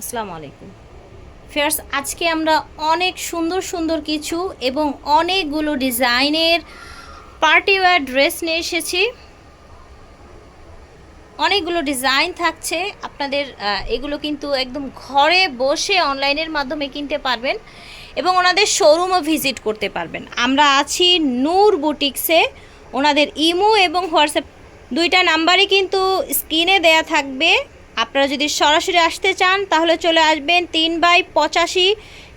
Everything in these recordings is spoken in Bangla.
আসসালামু আলাইকুম। ফেয়ার্স, আজকে আমরা অনেক সুন্দর সুন্দর কিছু এবং অনেকগুলো ডিজাইনের পার্টি ওয়্যার ড্রেস নিয়ে এসেছি। অনেকগুলো ডিজাইন থাকছে। আপনাদের এগুলো কিন্তু একদম ঘরে বসে অনলাইনের মাধ্যমে কিনতে পারবেন এবং ওনাদের শোরুমও ভিজিট করতে পারবেন। আমরা আছি নূর বুটিক্সে। ওনাদের ইমো এবং হোয়াটসঅ্যাপ দুইটা নাম্বারই কিন্তু স্ক্রিনে দেয়া থাকবে। আপনারা যদি সরাসরি আসতে চান, তাহলে চলে আসবেন তিন বাই পঁচাশি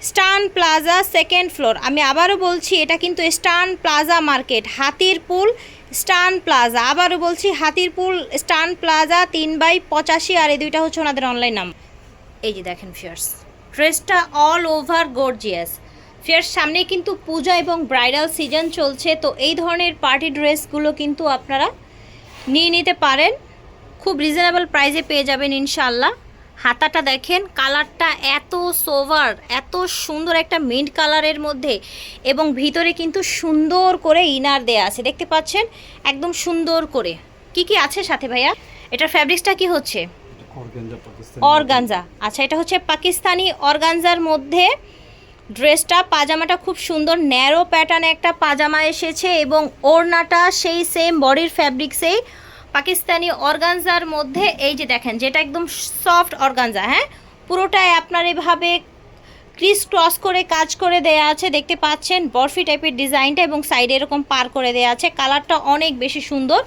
স্টান প্লাজা সেকেন্ড ফ্লোর। আমি আবারও বলছি, এটা কিন্তু স্টান প্লাজা মার্কেট হাতির পুল স্টান প্লাজা। আবারও বলছি হাতির পুল স্টান প্লাজা তিন বাই পঁচাশি, আর এই দুইটা হচ্ছে ওনাদের অনলাইন নাম এই যে দেখেন ফিয়ার্স ড্রেসটা অল ওভার গর্জিয়াস ফিয়ার্স সামনে কিন্তু পূজা এবং ব্রাইডাল সিজন চলছে, তো এই ধরনের পার্টি ড্রেসগুলো কিন্তু আপনারা নিয়ে নিতে পারেন। খুব রিজনেবল প্রাইসে পেয়ে যাবেন ইনশাল্লাহ হাতাটা দেখেন কালারটা এত সোভার এত সুন্দর একটা মিন্ট কালারের মধ্যে এবং ভিতরে কিন্তু সুন্দর করে ইনার দেয়া আছে। দেখতে পাচ্ছেন? একদম সুন্দর করে। কি কি আছে সাথে ভাইয়া? এটার ফ্যাব্রিক্সটা কি হচ্ছে? অর্গানজা আচ্ছা এটা হচ্ছে পাকিস্তানি অর্গানজার মধ্যে ড্রেসটা পাজামাটা খুব সুন্দর ন্যারো প্যাটার্নে একটা পাজামা এসেছে এবং ওড়নাটা সেই সেম বডির ফ্যাব্রিক্সেই পাকিস্তানি অর্গানজার মধ্যে এই যে দেখেন, যেটা একদম সফট অর্গানজা হ্যাঁ? পুরোটাই আপনার এভাবে ক্রিস ক্রস করে কাজ করে দেয়া আছে, দেখতে পাচ্ছেন? বরফি টাইপের ডিজাইনটা এবং সাইডে এরকম পার করে দেয়া আছে। কালারটা অনেক বেশি সুন্দর।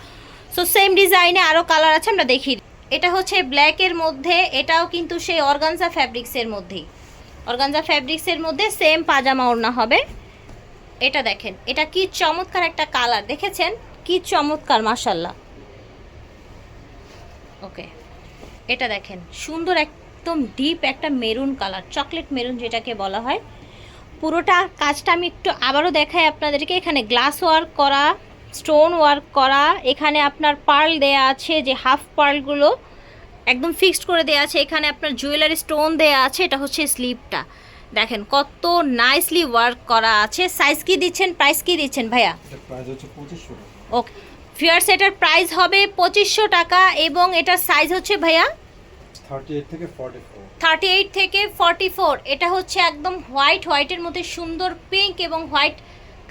সো সেম ডিজাইনে আরও কালার আছে, আমরা দেখি এটা হচ্ছে ব্ল্যাকের মধ্যে, এটাও কিন্তু সেই অর্গানজা ফ্যাব্রিক্সের মধ্যেই। অর্গানজা ফ্যাব্রিক্সের মধ্যে সেম পাজামা ওড়না হবে। এটা দেখেন, এটা কি চমৎকার একটা কালার দেখেছেন? কি চমৎকার মাসাল্লাহ ওকে। এটা দেখেন সুন্দর একদম ডিপ একটা মেরুন কালার চকলেট মেরুন যেটাকে বলা হয়। পুরোটা কাজটা আমি একটু আবারও দেখাই আপনাদেরকে। এখানে গ্লাস ওয়ার্ক করা স্টোন ওয়ার্ক করা এখানে আপনার পার্ল দেয়া আছে যে হাফ পার্লগুলো একদম ফিক্সড করে দেয়া আছে। এখানে আপনার জুয়েলারি স্টোন দেয়া আছে এটা হচ্ছে স্লিপটা দেখেন কত নাইসলি ওয়ার্ক করা আছে। সাইজ কি দিচ্ছেন? প্রাইস কি দিচ্ছেন ভাইয়া? ওকে। ফিয়ার্স এটার প্রাইস হবে পঁচিশশো টাকা এবং এটার সাইজ হচ্ছে ভাইয়া? থার্টি এইট থেকে ফর্টি ফোর থার্টি এইট থেকে ফর্টি ফোর এটা হচ্ছে একদম হোয়াইট হোয়াইটের মধ্যে সুন্দর পিঙ্ক এবং হোয়াইট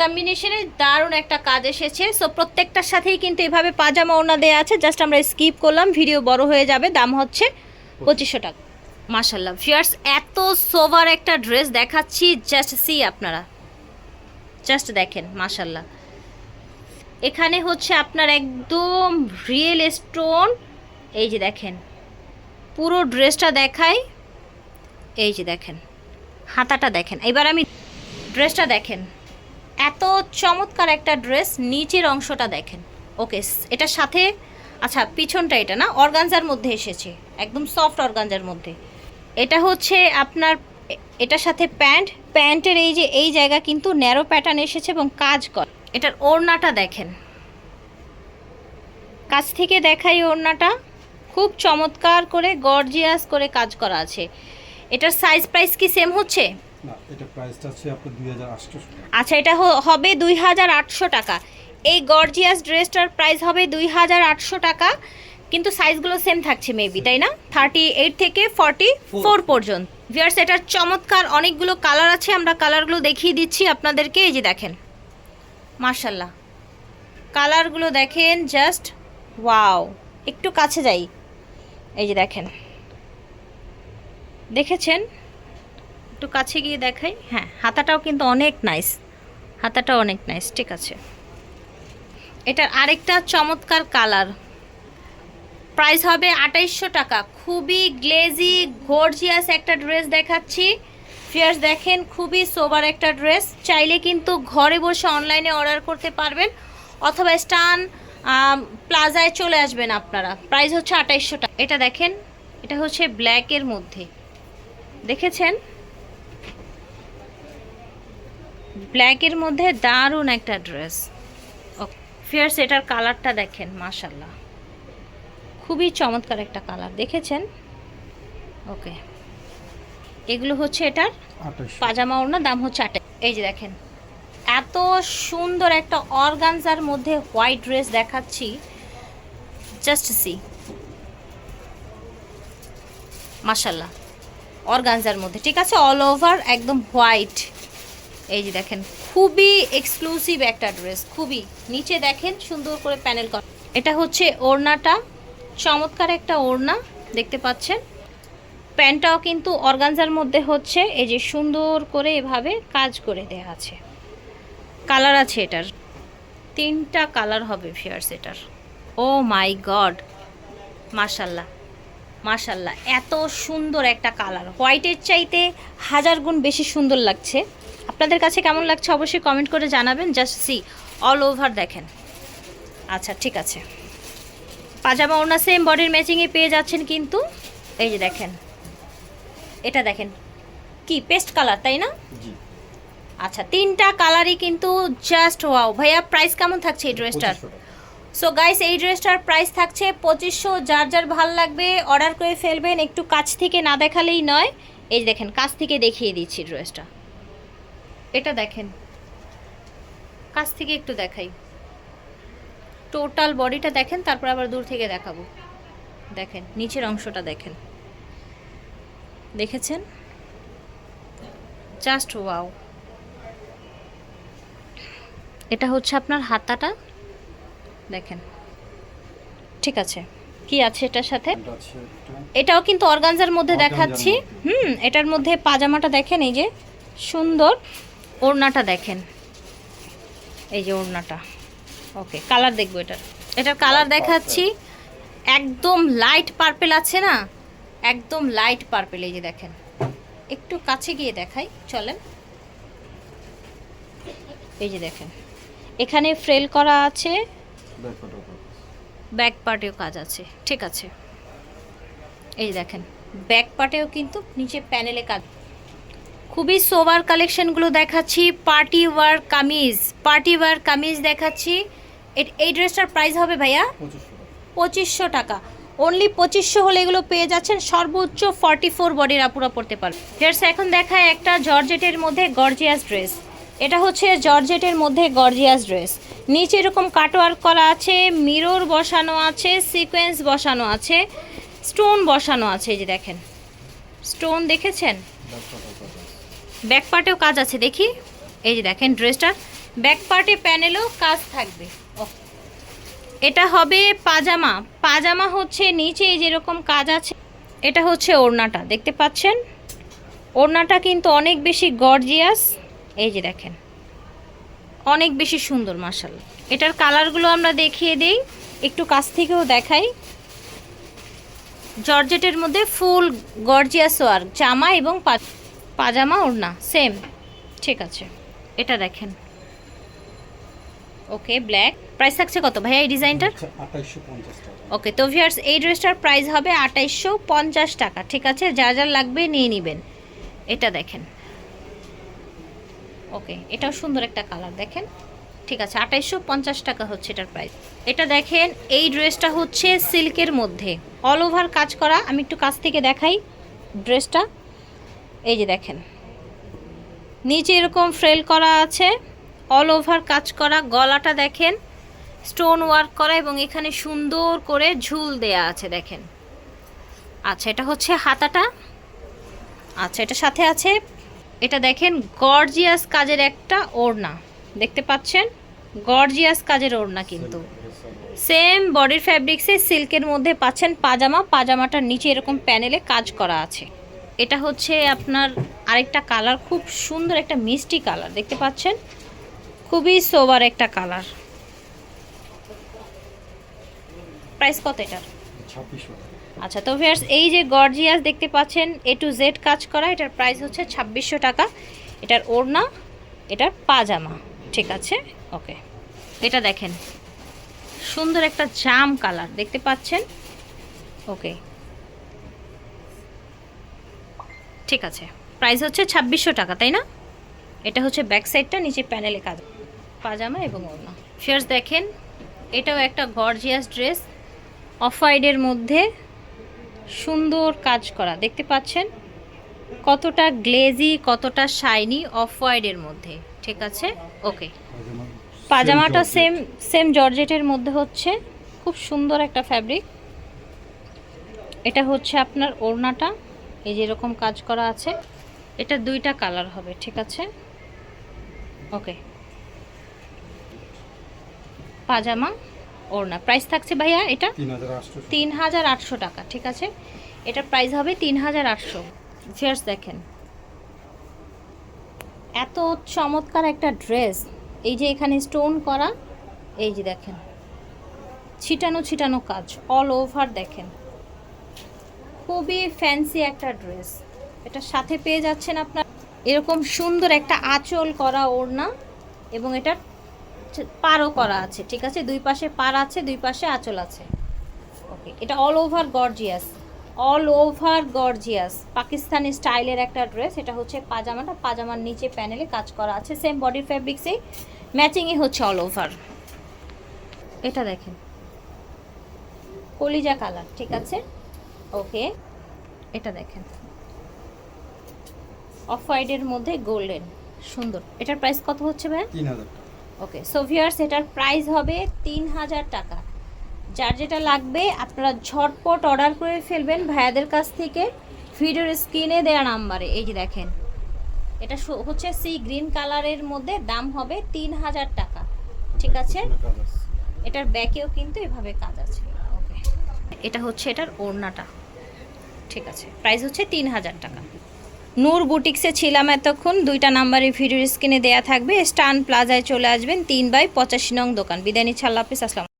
কম্বিনেশনে দারুণ একটা কাজ এসেছে। সো প্রত্যেকটার সাথেই কিন্তু এভাবে পাজামা ওনা দেওয়া আছে। জাস্ট আমরা স্কিপ করলাম ভিডিও বড় হয়ে যাবে। দাম হচ্ছে পঁচিশশো টাকা। মাশাল্লাহ ফিয়ার্স এত সোভার একটা ড্রেস দেখাচ্ছি। জাস্ট সি আপনারা। জাস্ট দেখেন মাশাল্লাহ এখানে হচ্ছে আপনার একদম রিয়েল স্টোন এই যে দেখেন, পুরো ড্রেসটা দেখাই। এই যে দেখেন, হাতাটা দেখেন। এবার আমি ড্রেসটা দেখেন। এত চমৎকার একটা ড্রেস, নিচের অংশটা দেখেন। ওকে, এটার সাথে আচ্ছা পিছনটা এটা না? অর্গানজার মধ্যে এসেছে, একদম সফট অর্গানজার মধ্যে। এটা হচ্ছে আপনার এটার সাথে প্যান্ট। প্যান্টের এই যে, এই জায়গা কিন্তু ন্যারো প্যাটার্ন এসেছে এবং কাজ কর এটার ওড়নাটা দেখেন। কাছ থেকে দেখাই ওড়নাটা। খুব চমৎকার করে গর্জিয়াস করে কাজ করা আছে। এটার সাইজ প্রাইস কি সেম হচ্ছে? আচ্ছা এটা হবে দুই হাজার আটশো টাকা। এই গর্জিয়াস ড্রেসটার প্রাইস হবে দুই হাজার আটশো টাকা। কিন্তু সাইজগুলো সেম থাকছে মেবি তাই না? থার্টি এইট থেকে ফর্টি ফোর পর্যন্ত। ভিয়ার্স এটার চমৎকার অনেকগুলো কালার আছে। আমরা কালারগুলো দেখিয়ে দিচ্ছি আপনাদেরকে। এই যে দেখেন। মার্শাল্লাহ কালারগুলো দেখেন জাস্ট ওয়াও একটু কাছে যাই। এই যে দেখেন। দেখেছেন? একটু কাছে গিয়ে দেখাই। হ্যাঁ হাতাটাও কিন্তু অনেক নাইস হাতাটাও অনেক নাইস ঠিক আছে। এটার আরেকটা চমৎকার কালার। প্রাইস হবে আঠাইশশো টাকা। খুবই গ্লেজি গর্জিয়াস একটা ড্রেস দেখাচ্ছি। ফিয়ার্স দেখেন, খুবই সোবার একটা ড্রেস চাইলে কিন্তু ঘরে বসে অনলাইনে অর্ডার করতে পারবেন, অথবা স্টান প্লাজায় চলে আসবেন আপনারা। প্রাইস হচ্ছে আঠাইশশো টাকা। এটা দেখেন, এটা হচ্ছে ব্ল্যাকের মধ্যে। দেখেছেন? ব্ল্যাকের মধ্যে দারুণ একটা ড্রেস ফিয়ার্স এটার কালারটা দেখেন মাশাল্লাহ খুবই চমৎকার একটা কালার দেখেছেন? ওকে এগুলো হচ্ছে এটার পাজামা ওড়না দাম হচ্ছে আটে এই যে দেখেন এত সুন্দর একটা অর্গানজার মধ্যে হোয়াইট ড্রেস দেখাচ্ছি। জাস্ট সি মাশাল্লাহ অর্গানজার মধ্যে ঠিক আছে? অল ওভার একদম হোয়াইট। এই যে দেখেন খুবই এক্সক্লুসিভ একটা ড্রেস খুবই। নিচে দেখেন সুন্দর করে প্যানেল করা। এটা হচ্ছে ওড়নাটা চমৎকার একটা ওড়না দেখতে পাচ্ছেন? প্যান্টটাও কিন্তু অর্গানজার মধ্যে হচ্ছে, এই যে সুন্দর করে এভাবে কাজ করে দেওয়া আছে। কালার আছে এটার। তিনটা কালার হবে ফিয়ার্স এটার। Oh my God! মাশাল্লাহ মাশাল্লাহ, এত সুন্দর একটা কালার। হোয়াইটের চাইতে হাজার গুণ বেশি সুন্দর লাগছে। আপনাদের কাছে কেমন লাগছে অবশ্যই কমেন্ট করে জানাবেন। জাস্ট সি, অল ওভার দেখেন। আচ্ছা ঠিক আছে। পাজামা ওড়না সেম বডির ম্যাচিংয়ে পেয়ে যাচ্ছেন কিন্তু, এই যে দেখেন। এটা দেখেন। কি পেস্ট কালার তাই না? আচ্ছা তিনটা কালারই কিন্তু জাস্ট ওয়াও ভাইয়া প্রাইস কেমন থাকছে এই ড্রেসটার 2500 সো গাইস এই ড্রেসটার প্রাইস থাকছে পঁচিশশো। যার যার ভালো লাগবে অর্ডার করে ফেলবেন। একটু কাছ থেকে না দেখালেই নয়। এই দেখেন কাছ থেকে দেখিয়ে দিচ্ছি ড্রেসটা এটা দেখেন। কাছ থেকে একটু দেখাই। টোটাল বডিটা দেখেন তারপর আবার দূর থেকে দেখাবো। দেখেন নিচের অংশটা দেখেন। দেখেছেন? জাস্ট ওয়াও এটা হচ্ছে আপনার হাতাটা? দেখেন। ঠিক আছে। কি আছে এটার সাথে? এটাও কিন্তু অর্গানজার মধ্যে দেখাচ্ছি। হুম এটার মধ্যে পাজামাটা দেখেন এই যে সুন্দর ওড়নাটা দেখেন। এই যে ওড়নাটা। ওকে কালার দেখব এটার। এটার কালার দেখাচ্ছি। একদম লাইট পার্পেল আছে না? একদম লাইট পার্পেল এই যে দেখেন। একটু কাছে গিয়ে দেখাই চলেন। এই যে দেখেন। এখানে ফ্রেল করা আছে ব্যাক পার্টও কাজ আছে ঠিক আছে। এই দেখেন ব্যাক পার্টেও কিন্তু নিচে প্যানেলে কাজ। খুবই সোবার কালেকশনগুলো দেখাচ্ছি party wear kameez party wear kameez দেখাচ্ছি। এই ড্রেসটার প্রাইস হবে ভাইয়া? পঁচিশশো টাকা। অনলি পঁচিশশো হলে এগুলো পেয়ে যাচ্ছেন। সর্বোচ্চ ফর্টি ফোর বডির আপুরা পড়তে পারবে। ফেরস এখন দেখায় একটা জর্জেটের মধ্যে গর্জিয়াস ড্রেস এটা হচ্ছে জর্জেটের মধ্যে গর্জিয়াস ড্রেস নিচে এরকম কাটওয়ার্ক করা আছে মিরর বসানো আছে সিকোয়েন্স বসানো আছে স্টোন বসানো আছে, এই যে দেখেন। স্টোন দেখেছেন? ব্যাক পার্টও কাজ আছে, দেখি। এই যে দেখেন ড্রেসটার ব্যাক পার্টে প্যানেলেও কাজ থাকবে। এটা হবে পাজামা। পাজামা হচ্ছে নিচে যেরকম কাজ আছে, এটা হচ্ছে ওড়নাটা, দেখতে পাচ্ছেন? ওড়নাটা কিন্তু অনেক বেশি গর্জিয়াস। এই যে দেখেন, অনেক বেশি সুন্দর মার্শাল এটার কালারগুলো আমরা দেখিয়ে দিই, একটু কাছ থেকেও দেখাই। জর্জেটের মধ্যে ফুল গর্জিয়াস ওয়ার্ক, জামা এবং পাজামা, ওড়না, সেম। ঠিক আছে, এটা দেখেন। ওকে ব্ল্যাক প্রাইস থাকছে কত? ভাইয়া এই ডিজাইনটার? 2850 টাকা। ওকে তো ভিয়ার্স এই ড্রেসটার প্রাইস হবে আঠাইশশো পঞ্চাশ টাকা ঠিক আছে? যা যা লাগবে নিয়ে নেবেন। এটা দেখেন। ওকে এটাও সুন্দর একটা কালার দেখেন? ঠিক আছে আঠাইশশো পঞ্চাশ টাকা হচ্ছে এটার প্রাইস এটা দেখেন এই ড্রেসটা হচ্ছে সিল্কের মধ্যে। অল ওভার কাজ করা আমি একটু কাছ থেকে দেখাই ড্রেসটা। এই যে দেখেন নিচে এরকম ফ্রেল করা আছে। অল ওভার কাজ করা, গলাটা দেখেন স্টোন ওয়ার্ক করা এবং এখানে সুন্দর করে ঝুল দেয়া আছে, দেখেন। আচ্ছা এটা হচ্ছে হাতাটা। আচ্ছা এটা সাথে আছে, এটা দেখেন গর্জিয়াস কাজের একটা ওড়না। দেখতে পাচ্ছেন? গর্জিয়াস কাজের ওড়না কিন্তু। সেম বডির ফ্যাব্রিক্সে সিল্কের মধ্যে পাচ্ছেন পাজামা। পাজামাটার নিচে এরকম প্যানেলে কাজ করা আছে। এটা হচ্ছে আপনার আরেকটা কালার খুব সুন্দর একটা মিষ্টি কালার দেখতে পাচ্ছেন? খুবই সোবার একটা কালার প্রাইস কত এটার? 2600 টাকা। আচ্ছা তো ভিয়ার্স এই যে গর্জিয়াস দেখতে পাচ্ছেন এ টু জেড কাজ করা এটার প্রাইস হচ্ছে ছাব্বিশশো টাকা। এটার ওড়না এটার পাজামা ঠিক আছে? ওকে এটা দেখেন। সুন্দর একটা জাম কালার দেখতে পাচ্ছেন? ওকে ঠিক আছে। প্রাইস হচ্ছে ছাব্বিশশো টাকা তাই না? এটা হচ্ছে ব্যাক সাইডটা নিচে প্যানেলে কাজ পাজামা এবং ওড়না। ফিয়ার্স দেখেন এটাও একটা গর্জিয়াস ড্রেস অফ হোয়াইটের মধ্যে সুন্দর কাজ করা। দেখতে পাচ্ছেন? কতটা গ্লেজি কতটা শাইনি অফ হোয়াইটের মধ্যে। ঠিক আছে? ওকে পাজামাটা সেম সেম জর্জেটের মধ্যে হচ্ছে। খুব সুন্দর একটা ফ্যাব্রিক এটা হচ্ছে আপনার ওড়নাটা। এই যে এরকম কাজ করা আছে। এটা দুইটা কালার হবে ঠিক আছে? ওকে পাজামা ওড়না। প্রাইস থাকছে ভাইয়া এটা তিন হাজার আটশো টাকা। ঠিক আছে? এটা প্রাইস হবে তিন হাজার আটশো। ফিয়ার্স দেখেন। এত চমৎকার একটা ড্রেস এই যে এখানে স্টোন করা এই যে দেখেন। ছিটানো ছিটানো কাজ অল ওভার দেখেন। খুবই ফ্যান্সি একটা ড্রেস এটা সাথে পেয়ে যাচ্ছেন আপনার। এরকম সুন্দর একটা আঁচল করা ওড়না এবং এটার পাড়ও করা আছে, ঠিক আছে? দুই পাশে পার আছে, দুই পাশে আঁচল আছে। ওকে এটা all over gorgeous all over gorgeous Pakistani স্টাইলের একটা ড্রেস এটা হচ্ছে পাজামাটা। পাজামার নিচে প্যানেলে কাজ করা আছে সেম বডি ফ্যাব্রিক্সেই ম্যাচিংই হচ্ছে অল ওভার এটা দেখেন। কলিজা কালার ঠিক আছে? ওকে এটা দেখেন। অফ হোয়াইটের মধ্যে গোল্ডেন সুন্দর। এটার প্রাইস কত হচ্ছে ভাই তিন হাজার ওকে সো ভিউয়ার্স এটার প্রাইস হবে তিন হাজার টাকা। যার যেটা লাগবে আপনারা ঝটপট অর্ডার করে ফেলবেন ভাইয়াদের কাছ থেকে। ভিডিওর স্ক্রিনে দেওয়া নাম্বারে এই যে দেখেন। এটা হচ্ছে সি গ্রিন কালারের মধ্যে দাম হবে তিন হাজার টাকা। ঠিক আছে। এটার ব্যাকেও কিন্তু এভাবে কাজ আছে। ওকে এটা হচ্ছে এটার ওড়নাটা। ঠিক আছে? প্রাইস হচ্ছে তিন হাজার টাকা। নূর বুটিক্সে ছিলাম এতক্ষণ। দুইটা নাম্বারে ভিডিওর স্ক্রিনে দেয়া থাকবে। স্টান প্লাজায় চলে আসবেন তিন বাই পঁচাশি নং দোকান। বিদায় নিচ্ছে। আল্লাহ হাফিজ। আসসালাম